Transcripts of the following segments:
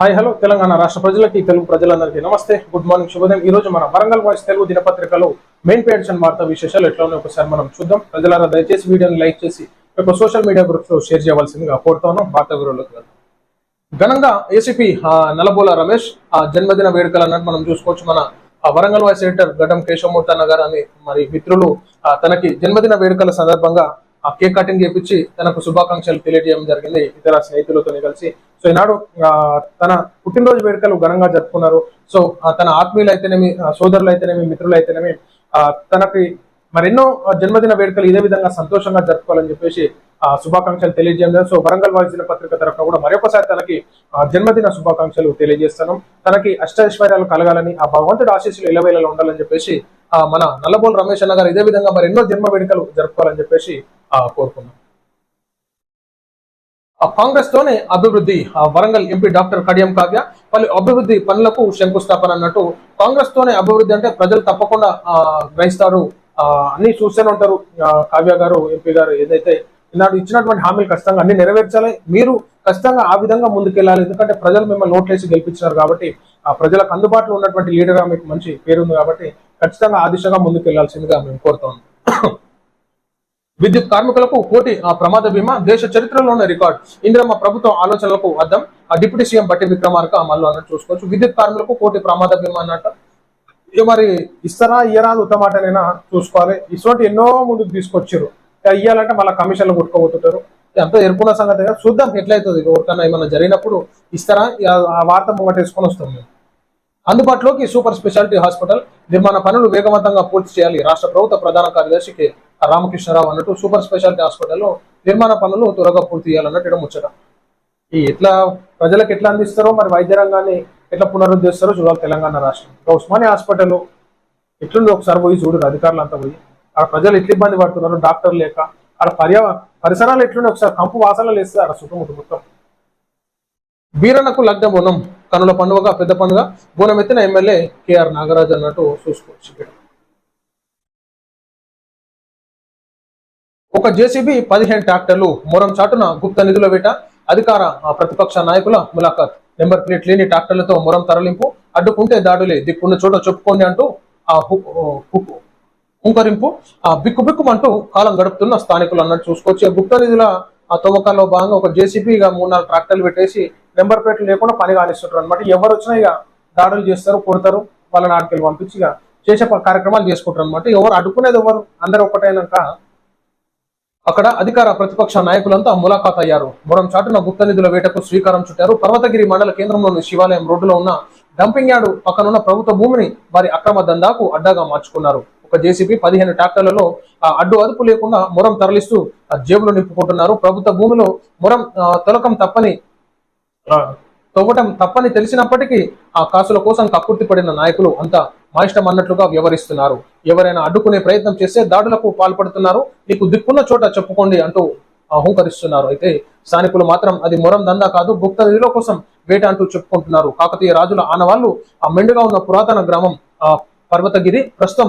Hi hello Telangana రాష్ట్ర ప్రజలకి తెలుగు ప్రజలందరికీ నమస్తే. గుడ్ మార్నింగ్ శుభోదయం. ఈ రోజు మన వరంగల్ వాయిస్ తెలుగు దినపత్రికలో మెయిన్ పేజ్ అండ్ వార్తా విశేషాలు ఎట్లా ఉన్నాయో ఒకసారి మనం చూద్దాం. ప్రజలారా దయచేసి వీడియోని లైక్ చేసి ఒక యొక్క సోషల్ మీడియా గ్రూప్స్లో షేర్ చేయవలసిందిగా కోరుతాను. వార్తా గురువులకు ఘనంగా ఏసీపీ నలబోల రమేష్ ఆ జన్మదిన వేడుకలు అన్నట్టు మనం చూసుకోవచ్చు. మన ఆ వరంగల్ వాయిస్ ఎడిటర్ గడ్డం కేశవమూర్తన్న గారు అని మరి మిత్రులు ఆ, తనకి జన్మదిన వేడుకల సందర్భంగా ఆ కేక్ కటింగ్ చేపించి తనకు శుభాకాంక్షలు తెలియజేయడం జరిగింది. ఇతర స్నేహితులతో కలిసి. సో ఈనాడు ఆ, తన పుట్టినరోజు వేడుకలు ఘనంగా జరుపుకున్నారు. సో ఆ, తన ఆత్మీయులు అయితేనేమి సోదరులు అయితేనేమి మిత్రులు అయితేనేమి తనకి మరెన్నో జన్మదిన వేడుకలు ఇదే విధంగా సంతోషంగా జరుపుకోవాలని చెప్పేసి శుభాకాంక్షలు తెలియజేయడం. సో వరంగల్ వాయిస్ పత్రిక తరఫున కూడా మరొకసారి తనకి జన్మదిన శుభాకాంక్షలు తెలియజేస్తాను. తనకి అష్టైశ్వర్యాలు కలగాలని ఆ భగవంతుడు ఆశీస్సులు ఇలవేళలో ఉండాలని చెప్పేసి ఆ, మన నల్లబోలు రమేష్ అన్న గారు ఇదే విధంగా మరి ఎన్నో జన్మ వేడుకలు జరుపుకోవాలని చెప్పేసి ఆ, కోరుకున్నాం ఆ కాంగ్రెస్ తోనే అభివృద్ధి ఆ వరంగల్ ఎంపీ డాక్టర్ కడియం కావ్య పలు అభివృద్ధి పనులకు శంకుస్థాపన అన్నట్టు కాంగ్రెస్ తోనే అభివృద్ధి అంటే ప్రజలు తప్పకుండా గ్రహిస్తారు. ఆ, అన్ని చూస్తూనే ఉంటారు. కావ్య గారు ఎంపీ గారు ఏదైతే ఈనాడు ఇచ్చినటువంటి హామీలు ఖచ్చితంగా అన్ని నెరవేర్చాలి. మీరు ఖచ్చితంగా ఆ విధంగా ముందుకెళ్ళాలి. ఎందుకంటే ప్రజలు మిమ్మల్ని నోట్లేసి గెలిపించినారు కాబట్టి ఆ ప్రజలకు అందుబాటులో ఉన్నటువంటి లీడర్గా మీకు మంచి పేరు ఉంది కాబట్టి ఖచ్చితంగా ఆ దిశగా ముందుకెళ్ళాల్సిందిగా మేము కోరుతాం విద్యుత్ కార్మికులకు కోటి ఆ ప్రమాద బీమా దేశ చరిత్రలోనే రికార్డ్. ఇందిరమ్మ ప్రభుత్వం ఆలోచనలకు అద్దం. ఆ డిప్యూటీ సీఎం బట్టి విక్రమార్క అమల్లో అన్నట్టు చూసుకోవచ్చు. విద్యుత్ కార్మికులకు కోటి ప్రమాద బీమా అన్నట్టు. మరి ఇస్తారా ఇయ్యరా ఉత్తమాటనైనా చూసుకోవాలి. ఇటువంటి ఎన్నో ముందుకు తీసుకొచ్చారు ఇవ్వాలంటే ఇయ్యాలంటే మళ్ళీ కమిషన్లు కొట్టుకోబోతుంటారు అంతా ఎరుపున్న సంగతి కదా. చూద్దాం ఎట్లయితుంది. ఎవరికన్నా ఏమైనా జరిగినప్పుడు ఇస్తారా? ఆ వార్త ముంగటేసుకొని వస్తాం మేము. అందుబాటులోకి సూపర్ స్పెషాలిటీ హాస్పిటల్ నిర్మాణ పనులు వేగవంతంగా పూర్తి చేయాలి. రాష్ట్ర ప్రభుత్వ ప్రధాన కార్యదర్శి కె. రామకృష్ణరావు అన్నట్టు సూపర్ స్పెషాలిటీ హాస్పిటల్లో నిర్మాణ పనులు త్వరగా పూర్తి చేయాలన్నట్టు ముచ్చట. ఈ ఎట్లా ప్రజలకు ఎట్లా అందిస్తారో మరి వైద్య రంగాన్ని ఎట్లా పునరుద్ధరిస్తారో చూడాలి తెలంగాణ రాష్ట్రం. ఉస్మానియా హాస్పిటల్ ఎట్లుంది ఒకసారి పోయి చూడరు అధికారులు అంతా పోయి. ఆడ ప్రజలు ఎట్లా ఇబ్బంది పడుతున్నారు? డాక్టర్ లేక? ఆడ పర్యా పరిసరాలు ఎట్లుండే ఒకసారి కంపు వాసనలు వేస్తే ఆడ చుట్టుముట్టు మొత్తం. బీరన్నకు లగ్న బోనం. కనుల పండుగ పెద్ద పండుగ. బోనం ఎత్తిన ఎమ్మెల్యే కేఆర్ నాగరాజ్ అన్నట్టు చూసుకోవచ్చు ఒక జేసీబీ పదిహేను ట్రాక్టర్లు మొరం చాటున గుప్త నిధుల వేట అధికార ఆ, ప్రతిపక్ష నాయకుల ములాఖాత్. నెంబర్ ప్లేట్ లేని ట్రాక్టర్లతో మొరం తరలింపు అడ్డుకుంటే దాడులే దిక్కున్న చోట చెప్పుకోండి అంటూ ఆ హుక్ హుంకరింపు ఆ బిక్కు కాలం గడుపుతున్న స్థానికులు అన్నట్టు చూసుకోవచ్చు గుప్త నిధుల ఆ తవ్వకాల్లో భాగంగా ఒక జేసీబీగా మూడు నాలుగు ట్రాక్టర్లు పెట్టేసి నెంబర్ ప్లేట్లు లేకుండా పని కానిస్తుంటారు అనమాట ఎవరు వచ్చినా ఇక దాడులు చేస్తారు కొడతారు వాళ్ళని ఆడికెళ్ళి పంపించి ఇక చేసే కార్యక్రమాలు చేసుకుంటారు అనమాట ఎవరు అడ్డుకునేది ఎవరు? అందరూ ఒకటైనాక అక్కడ అధికార ప్రతిపక్ష నాయకులంతా ములాఖాత్ అయ్యారు మొరం చాటున గుప్త నిధుల వేటకు శ్రీకారం చుట్టారు. పర్వతగిరి మండల కేంద్రంలోని శివాలయం రోడ్డులో ఉన్న డంపింగ్ యార్డు పక్కనున్న ప్రభుత్వ భూమిని వారి అక్రమ దందాకు అడ్డాగా మార్చుకున్నారు. ఒక జేసీబీ పదిహేను ట్రాక్టర్లలో ఆ అడ్డు అదుపు లేకుండా మొరం తరలిస్తూ ఆ జేబులు నింపుకుంటున్నారు. ప్రభుత్వ భూమిలో మొరం ఆ, తొలకం తప్పని తవ్వటం తప్పని తెలిసినప్పటికీ ఆ కాసుల కోసం కక్కుర్తి పడిన నాయకులు అంతా మా ఇష్టం అన్నట్లుగా వ్యవహరిస్తున్నారు. ఎవరైనా అడ్డుకునే ప్రయత్నం చేస్తే దాడులకు పాల్పడుతున్నారు. నీకు దిక్కున్న చోట చెప్పుకోండి అంటూ అహంకరిస్తున్నారు అయితే స్థానికులు మాత్రం అది మొరం దందా కాదు గుప్త నిధుల కోసం వేట అంటూ చెప్పుకుంటున్నారు. కాకతీయ రాజుల ఆనవాళ్ళు ఆ మెండుగా ఉన్న పురాతన గ్రామం పర్వతగిరి ప్రస్తుతం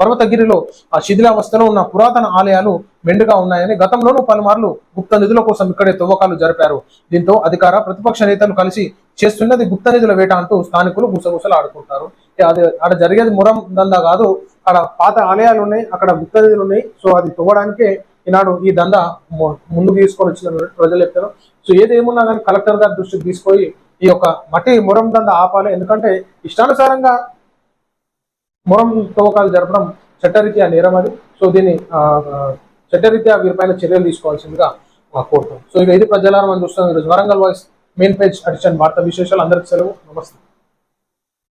పర్వతగిరిలో ఆ శిథిలావస్థలో ఉన్న పురాతన ఆలయాలు మెండుగా ఉన్నాయని గతంలోనూ పలుమార్లు గుప్త నిధుల కోసం ఇక్కడే తవ్వకాలు జరిపారు. దీంతో అధికార ప్రతిపక్ష నేతలు కలిసి చేస్తున్నది గుప్త నిధుల వేట అంటూ స్థానికులు గుసగుసలు ఆడుకుంటారు. అది అక్కడ జరిగేది మురం దందా కాదు అక్కడ పాత ఆలయాలు ఉన్నాయి అక్కడ గుప్త నిధులు ఉన్నాయి. సో అది తవ్వడానికే ఈనాడు ఈ దందా ముందుకు తీసుకొని వచ్చిన ప్రజలు చెప్తారు. సో ఏది ఏమున్నా కానీ కలెక్టర్ గారి దృష్టికి తీసుకొని ఈ యొక్క మట్టి మురం దంద ఆపాలి. ఎందుకంటే ఇష్టానుసారంగా మొరం తవ్వకాలు జరపడం చట్టరీత్యా నేరం అది. సో దీన్ని చట్టరీత్యా వీరిపైన చర్యలు తీసుకోవాల్సిందిగా కోరుతాం. సో ఇక ఇది ప్రజలారం అని చూస్తాం ఈరోజు Warangal voice main page edition వార్తా విశేషాలు. అందరికీ సెలవు. నమస్తే.